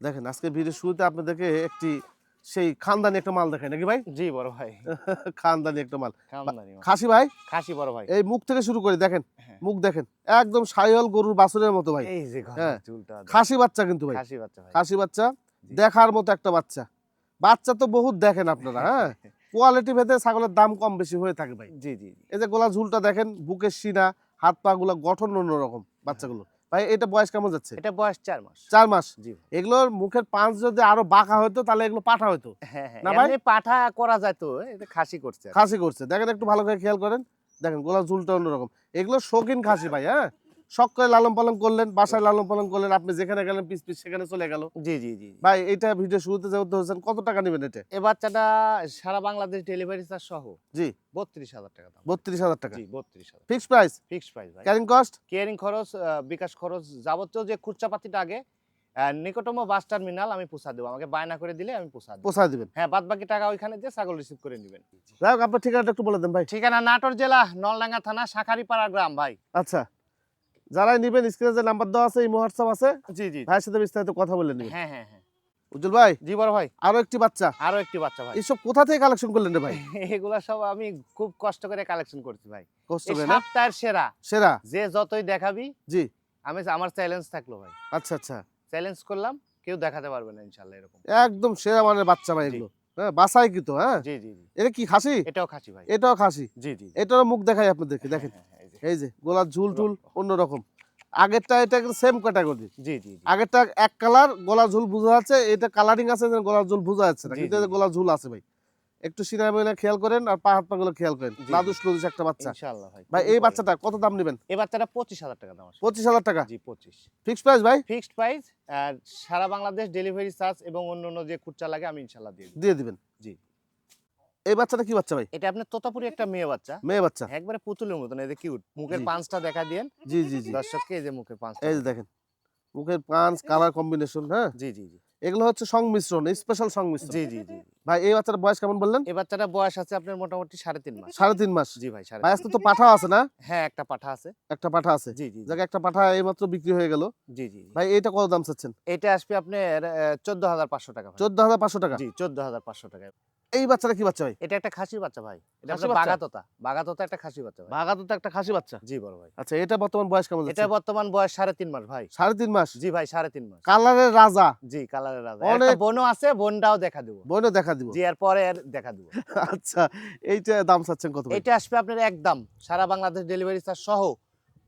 দেখেন আজকে ভিডিও শুরুতে আপনাদেরকে একটি সেই খানদানি একটা মাল দেখায় নাকি ভাই? জি বড় ভাই। খানদানি একটা মাল। খাসি ভাই? খাসি বড় ভাই। এই মুখ থেকে শুরু করি দেখেন হ্যাঁ। মুখ দেখেন একদম সাইহল গরুর বাছুরের মতো ভাই। এই যে হ্যাঁ। চুলটা খাসি বাচ্চা কিন্তু ভাই। খাসি বাচ্চা ভাই। খাসি বাচ্চা দেখার মতো একটা বাচ্চা। বাচ্চা তো বহুত দেখেন আপনারা হ্যাঁ? কোয়ালিটি ভেদে ছাগলের দাম কম বেশি হয়ে থাকে ভাই। জি জি। এই যে গোলা ঝুলটা দেখেন বুকের সিনা হাত পা গুলা গঠন অন্যরকম বাচ্চাগুলো ভাই এটা বয়স কেমন যাচ্ছে? এটা বয়স চার মাস। চার মাস? জি এগুলোর মুখের পাঁচ যদি আরও বাঁকা হতো তাহলে এগুলো পাঠা হতো হ্যাঁ হ্যাঁ। না ভাই? পাঠা করা যায় তো এটা খাসি করছে খাসি করছে। দেখেন একটু ভালো করে খেয়াল করেন। দেখেন গোলা ঝুলটা অন্যরকম। এগুলো শৌখিন খাসি ভাই হ্যাঁ? শখ করে লালন পালন করলেন বাসায় লালন পালন করলেন আপনি যেখানে গেলেন পিস পিস সেখানে চলে গেল। জি জি জি। ভাই এটা ভিডিও শুরুতে যেহেতু হচ্ছেন কত টাকা নেবেন এটা? এ বাচ্চাটা সারা বাংলাদেশ ডেলিভারি চার্জ সহ জি। বত্রিশ হাজার টাকা দাম। বত্রিশ হাজার টাকা। জি বত্রিশ হাজার। ফিক্সড প্রাইস ফিক্সড প্রাইস ভাই। ক্যারিং কস্ট কেয়ারিং খরচ বিকাশ খরচ যাবতীয় যে খুচরাপাতিটা আগে নিকটতম বাস টার্মিনাল আমি পোষা দেবো। আমাকে বায়না করে দিলে আমি পোষা পোষায় দিবেন। হ্যাঁ বাদ বাকি টাকা ওইখানে দিয়ে ছাগল রিসিভ করে নেবেন। যাই হোক আপনার ঠিকানাটা একটু বলে দেন ভাই। ঠিকানা নাটোর জেলা নলডাঙ্গা থানা শাখারিপাড়া গ্রাম ভাই। আচ্ছা। যারাই নিবেন স্ক্রিনে যে নাম্বার দেওয়া আছে এই হোয়াটসঅ্যাপ আছে জি জি ভাইয়ের সাথে বিস্তারিত কথা বলে নেবেন। হ্যাঁ হ্যাঁ হ্যাঁ। উজ্জ্বল ভাই জি বড় ভাই। আরও একটি বাচ্চা। আরও একটি বাচ্চা ভাই। এইসব কোথা থেকে কালেকশন করলেন রে ভাই? এগুলা সব আমি খুব কষ্ট করে কালেকশন করছি ভাই। কষ্ট করে না? সপ্তাহের সেরা। সেরা? যে যতই দেখাবি জি। আমি আমার চ্যালেঞ্জ থাকল ভাই। আচ্ছা আচ্ছা। চ্যালেঞ্জ করলাম কেউ দেখাতে পারবে না ইনশাল্লাহ এরকম। একদম সেরা মানের বাচ্চা ভাই। এগুলো। হ্যাঁ বাসাই কি তো হ্যাঁ? জি জি এটা কি খাসি? এটাও খাসি ভাই। এটাও খাসি? জি জি। এটারও মুখ দেখাই আপনাদেরকে দেখেন। হ্যাঁ, হ্যাঁ, এই যে। গোলার ঝুল টুল অন্যরকম। আগেরটা এটা সেম ক্যাটাগরি জি জি আগেরটা এক কালার গলা ঝুল বোঝা যাচ্ছে এটা কালারিং আছে গলার ঝুল বোঝা যাচ্ছে না। কিন্তু জি, গলার ঝুল আছে ভাই। একটু সিনেমা খেয়াল করেন আর পা হাত পা গুলো খেয়াল করেন লাদুস লুদুস একটা বাচ্চা। ইনশাআল্লাহ ভাই ভাই এই বাচ্চাটা কত দাম নেবেন? এই বাচ্চাটা পঁচিশ হাজার টাকা দাম আছে পঁচিশ হাজার টাকা? জি পঁচিশ। ফিক্সড প্রাইস ভাই? ফিক্সড প্রাইস আর সারা বাংলাদেশ ডেলিভারি চার্জ এবং অন্য অন্য যে খুচরা লাগে আমি ইনশাআল্লাহ দিয়ে দেবো। দিয়ে দিবেন। জি। এই বাচ্চাটা কি বাচ্চা ভাই? এটা আপনার তোতাপুরি একটা মেয়ে বাচ্চা। মেয়ে বাচ্চা? একবারে পুতুলের মতন এই যে কিউট মুখের পাঁচটা দেখা জি জি জি। দর্শককে এই যে মুখের পাঁচটা। এই যে দেখেন মুখের পাঁচ কালার কম্বিনেশন হ্যাঁ? জি জি জি। এগুলো হচ্ছে সংমিশ্রণ স্পেশাল সংমিশ্রণ। জি জি জি। ভাই এই বাচ্চার বয়স কেমন বললেন? এই বাচ্চাটা বয়স আছে আপনার মোটামুটি সাড়ে তিন মাস। সাড়ে তিন মাস? জি ভাই সাড়ে ভাই আজকে তো পাঠা আছে না? হ্যাঁ একটা পাঠা আছে। একটা পাঠা আছে। জি জি যাকে একটা পাঠা এইমাত্র বিক্রি হয়ে গেল। জি জি। ভাই এইটা কত দাম চাচ্ছেন? এটা আসবে আপনার চোদ্দ হাজার পাঁচশো টাকা চোদ্দ হাজার পাঁচশো টাকা? জি চোদ্দ হাজার পাঁচশো টাকা। এই বাচ্চাটা কি বাচ্চা ভাই? এটা একটা খাসির বাচ্চা ভাই। এটা আপনার বাচ্চা? বাগাতোতা। বাগাতোতা একটা খাসি বাচ্চা ভাই। বাঘা একটা খাসি বাচ্চা? জি বড় ভাই। আচ্ছা এটা বর্তমান বয়স কেমন এটা বর্তমান বয়স সাড়ে তিন মাস ভাই। সাড়ে তিন মাস? জি ভাই সাড়ে তিন মাস। কালারের রাজা। জি কালারের রাজা। অনেক- বোনও আছে বোনটাও দেখা দেবো। বইনে দেখা দিব। জি এর পরে দেখা দেবো। আচ্ছা এইটা দাম চাচ্ছেন কত এটা আসবে আপনার একদম সারা বাংলাদেশ ডেলিভারি চার্জ সহ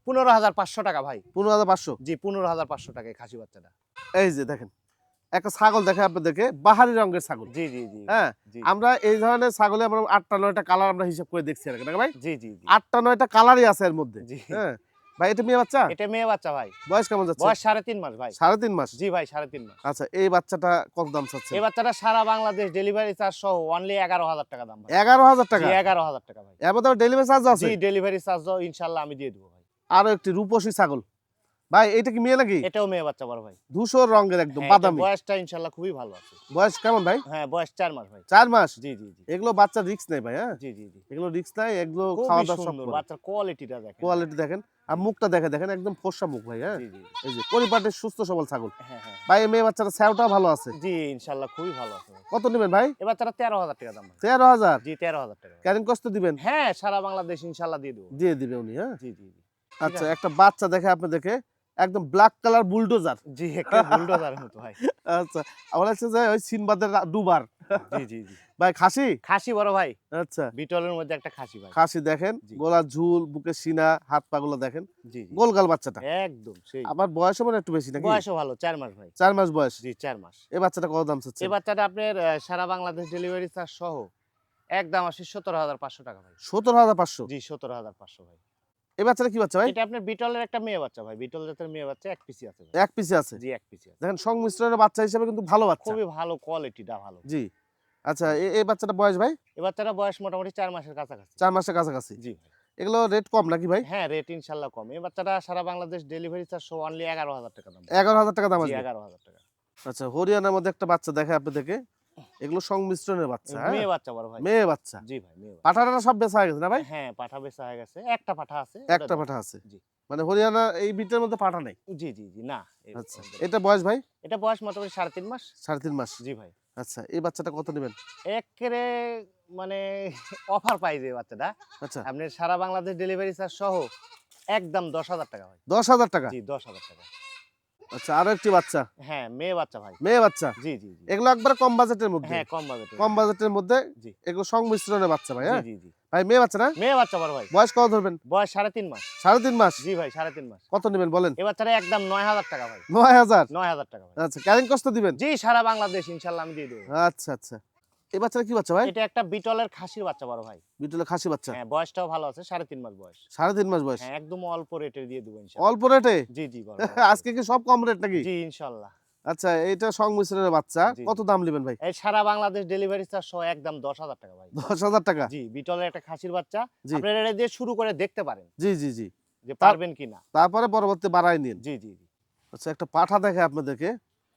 পনেরো হাজার পাঁচশো টাকা ভাই। পনেরো হাজার পাঁচশো? জি পনেরো হাজার পাঁচশো টাকা এই খাসি বাচ্চাটা। এই যে দেখেন একটা ছাগল দেখে আপনাদেরকে বাহারি রঙের ছাগল। জি জি জি। হ্যাঁ? আমরা এই ধরনের ছাগলে আমরা আটটা নয়টা কালার আমরা হিসাব করে দেখছি আরকি ভাই? জি জি আটটা নয়টা কালারই আছে এর মধ্যে। জি। হ্যাঁ? ভাই এটা মেয়ে বাচ্চা? এটা মেয়ে বাচ্চা ভাই। বয়স কেমন যাচ্ছে? বয়স সাড়ে তিন মাস ভাই। সাড়ে তিন মাস? জি ভাই সাড়ে তিন মাস। আচ্ছা এই বাচ্চাটা কত দাম চাচ্ছে এই বাচ্চাটা সারা বাংলাদেশ ডেলিভারি চার্জ সহ অনলি এগারো হাজার টাকা দাম এগারো হাজার টাকা? এগারো হাজার টাকা ভাই। মধ্যে ডেলিভারি চার্জ আছে? ডেলিভারি চার্জ ইনশাল্লাহ আমি দিয়ে দেবো ভাই। আরও একটি রূপসী ছাগল। ভাই এটা কি মেয়ে নাকি? এটাও মেয়ে বাচ্চা বড় ভাই। ধূসর রঙের একদম হ্যাঁ, বাদামি। বয়সটা ইনশাল্লাহ খুবই ভালো আছে। বয়স কেমন ভাই? হ্যাঁ বয়স চার মাস ভাই। চার মাস? জি জি জি। এগুলো বাচ্চা রিক্স নেই ভাই হ্যাঁ? জি জি জি। এগুলো রিক্স নাই এগুলো খাওয়া দাওয়া সব বাচ্চার কোয়ালিটিটা দেখেন। কোয়ালিটি দেখেন। আর মুখটা দেখে দেখেন একদম ফর্সা মুখ ভাই হ্যাঁ। এই যে পরিপাটের সুস্থ সবল ছাগল। হ্যাঁ হ্যাঁ ভাই এই মেয়ে বাচ্চাটা স্যাওটা ভালো আছে? জি ইনশাল্লাহ খুবই ভালো আছে কত নেবেন ভাই? এ বাচ্চাটা তেরো হাজার টাকা দাম ভাই। তেরো হাজার? জি তেরো হাজার টাকা। ক্যারিং কষ্ট দিবেন? হ্যাঁ সারা বাংলাদেশ ইনশাল্লাহ দিয়ে দেবো। দিয়ে দিবে উনি হ্যাঁ? জি জি জি। আচ্ছা একটা বাচ্চা দেখে আপনি দেখে একদম ব্ল্যাক কালার বুলডোজার জি একটা বুলডোজারের মতো ভাই। আচ্ছা আমার হচ্ছে যে ওই সিনবাদের দুবার। জি জি জি। ভাই খাসি? খাসি বড় ভাই। আচ্ছা। বিটলের মধ্যে একটা খাসি ভাই। খাসি দেখেন জি। গলার ঝুল বুকের সিনা হাত পা গুলো দেখেন। জি। গোলগাল বাচ্চাটা। একদম সেই। আবার বয়সও মানে একটু বেশি নাকি? বয়সও ভালো চার মাস ভাই। চার মাস বয়স? জি চার মাস। এই বাচ্চাটা কত দাম চাচ্ছে? এই বাচ্চাটা আপনার সারা বাংলাদেশ ডেলিভারি চার্জ সহ একদম আসে সতেরো হাজার পাঁচশো টাকা ভাই। সতেরো হাজার পাঁচশো? জি সতেরো হাজার পাঁচশো ভাই। এই বাচ্চাটা কি বাচ্চা ভাই? এটা আপনার বিটলের একটা মেয়ে বাচ্চা ভাই। বিটল জাতের মেয়ে বাচ্চা এক পিসি আছে এক পিসে আছে? জি এক পিসি আছে। দেখেন সংমিশ্রণের বাচ্চা হিসেবে কিন্তু ভালো বাচ্চা। খুবই ভালো কোয়ালিটিটা ভালো। জি। আচ্ছা এই বাচ্চাটা বয়স ভাই? এই বাচ্চাটা বয়স মোটামুটি চার মাসের কাছাকাছি। চার মাসের কাছাকাছি। জি ভাই। এগুলো রেট কম নাকি ভাই? হ্যাঁ রেট ইনশাল্লাহ কম। এই বাচ্চাটা সারা বাংলাদেশ ডেলিভারি চার্জ অনলি এগারো হাজার টাকা দাম। এগারো হাজার টাকা দাম এগারো হাজার টাকা। আচ্ছা হরিয়ানার মধ্যে একটা বাচ্চা দেখে আপনাদেরকে। এগুলো সংমিশ্রণের বাচ্চা হ্যাঁ? মেয়ে বাচ্চা বড় ভাই। মেয়ে বাচ্চা? জি ভাই মেয়ে পাঠাটা সব বেচা হয়ে গেছে না ভাই? হ্যাঁ পাঠা বেচা হয়ে গেছে। একটা পাঠা আছে একটা পাঠা আছে? জি। মানে হরিয়ানা এই বিটের মধ্যে পাঠা নেই? জি জি জি না। আচ্ছা। এটা বয়স ভাই? এটা বয়স মোটামুটি সাড়ে তিন মাস। সাড়ে তিন মাস। জি ভাই। আচ্ছা এই বাচ্চাটা কত নেবেন? একেরে মানে অফার পাই যে বাচ্চাটা। আচ্ছা। আপনি সারা বাংলাদেশ ডেলিভারি চার্জ সহ একদম দশ হাজার টাকা ভাই। দশ হাজার টাকা? জি দশ হাজার টাকা। আচ্ছা আরও একটি বাচ্চা? হ্যাঁ মেয়ে বাচ্চা ভাই। মেয়ে বাচ্চা? জি জি এগুলো একবার কম বাজেটের মধ্যে। হ্যাঁ কম বাজেটে কম বাজেটের মধ্যে জি। এগুলো সংমিশ্রণের বাচ্চা ভাই হ্যাঁ? জি জি। ভাই মেয়ে বাচ্চা না? মেয়ে বাচ্চা বড় ভাই। বয়স কত ধরবেন? বয়স সাড়ে তিন মাস। সাড়ে তিন মাস? জি ভাই সাড়ে তিন মাস। কত নেবেন বলেন? এ বাচ্চাটা একদম নয় হাজার টাকা ভাই। নয় হাজার? নয় হাজার টাকা আচ্ছা ক্যারিং কষ্ট দিবেন? জি সারা বাংলাদেশ ইনশাল্লাহ আমি দিয়ে দেবো। আচ্ছা আচ্ছা। এই বাচ্চাটা কি বাচ্চা ভাই? এটা একটা বিটলের খাসির বাচ্চা বড় ভাই। বিটলে খাসি বাচ্চা? হ্যাঁ বয়সটাও ভালো আছে সাড়ে তিন মাস বয়স। সাড়ে তিন মাস বয়স? হ্যাঁ একদম অল্প রেটে দিয়ে দেবো অল্প রেটে? জি জি বড় আজকে কি সব কম রেট নাকি? জি ইনশাল্লাহ। আচ্ছা এটা সংমিশ্রণের বাচ্চা কত দাম নেবেন ভাই? এই সারা বাংলাদেশ ডেলিভারি চার্জ সহ একদম দশ হাজার টাকা ভাই। দশ হাজার টাকা? জি বিটলের একটা খাসির বাচ্চা। আপনারা এটা দিয়ে শুরু করে দেখতে পারেন। জি জি জি। যে পারবেন কিনা তারপরে পরবর্তী বাড়াই নিন। জি জি জি। আচ্ছা একটা পাঠা দেখে আপনাদেরকে।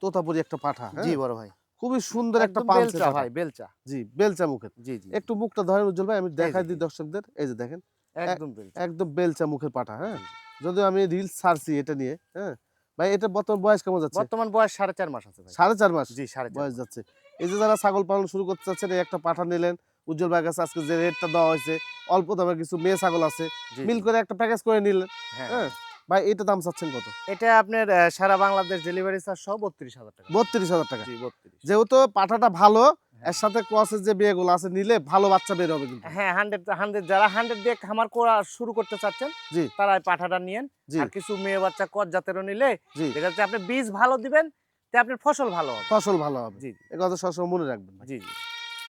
তোতাপুরি একটা পাঠা হ্যাঁ? জি বড় ভাই। খুবই সুন্দর একটা বেলচা ভাই বেলচা। জি বেলচা মুখের। জি জি। একটু মুখটা ধরেন উজ্জ্বল ভাই আমি দেখাই দিই দর্শকদের। এই যে দেখেন একদম বেলচা। একদম বেলচা মুখের পাঠা হ্যাঁ? যদিও আমি রিলস ছাড়ছি এটা নিয়ে হ্যাঁ? ভাই এটা বর্তমান বয়স কেমন যাচ্ছে? বর্তমান বয়স সাড়ে চার মাস আছে ভাই। সাড়ে চার মাস? জি সাড়ে বয়স যাচ্ছে। এই যে যারা ছাগল পালন শুরু করতে চাচ্ছেন এই একটা পাঠা নিলেন। উজ্জ্বল ভাইয়ের কাছে আজকে যে রেটটা দেওয়া হয়েছে অল্প দামে কিছু মেয়ে ছাগল আছে মিল করে একটা প্যাকেজ করে নিলেন হ্যাঁ। হ্যাঁ? ভাই এটা দাম চাচ্ছেন কত? এটা আপনার সারা বাংলাদেশ ডেলিভারি চার্জ সহ বত্রিশ হাজার টাকা। বত্রিশ হাজার টাকা। যেহেতু পাঠাটা ভালো হ্যাঁ। এর সাথে ক্রসের যে বিয়েগুলো আছে নিলে ভালো বাচ্চা বের হবে কিন্তু। হ্যাঁ হান্ড্রেড হান্ড্রেড যারা হান্ড্রেড দিয়ে খামার করা শুরু করতে চাচ্ছেন জি। তারা পাঠাটা নিয়েন। আর কিছু মেয়ে বাচ্চা কত জাতেরও নিলে জি। দেখা যাচ্ছে আপনি বীজ ভালো দিবেন তে আপনার ফসল ভালো হবে। ফসল ভালো হবে। জি এ কথা সবসময় মনে রাখবেন জি জি।